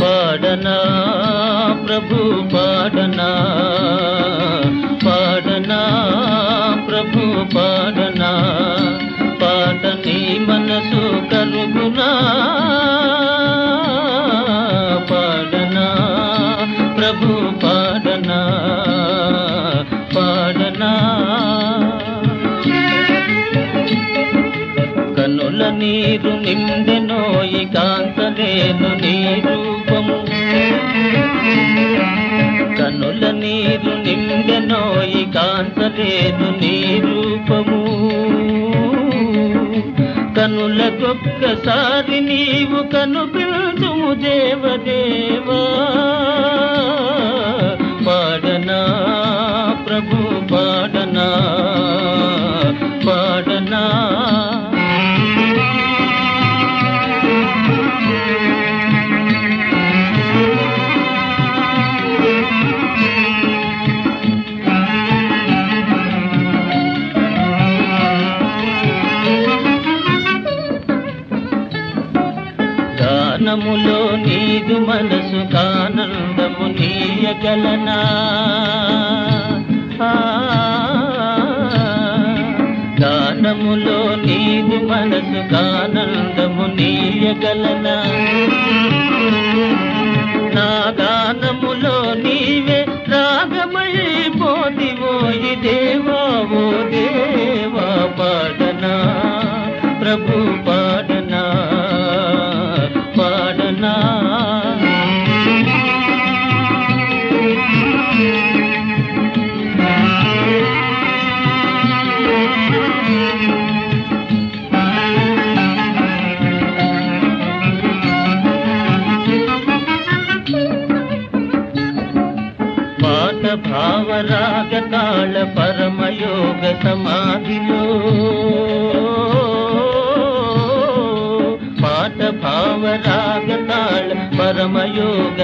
పాడనా ప్రభు పాడనా పాడనా ప్రభు పాడనా పాడనా పాడనా. కనుల నీరు నిండెనోయి కాంతలేను నీ రూపము. కనుల నీరు నిండెనోయి కాంతలేను నీ రూపము. కనులకొక్కసారి నీవు కనుపించుము దేవదేవా. గానములో నీదు మనసు కానందము నీయగలనా? ఆ, గానములో నీదు మనసు కానందము నీయగలనా? నా గానములో నీవే రాగమై పోదివోయి దేవా ఓ దేవా పాడనా? ప్రభు పాడనా? భావరాగ తాళ పరమయోగ సమాధిలో పాట భావరాగ తాళ పరమయోగ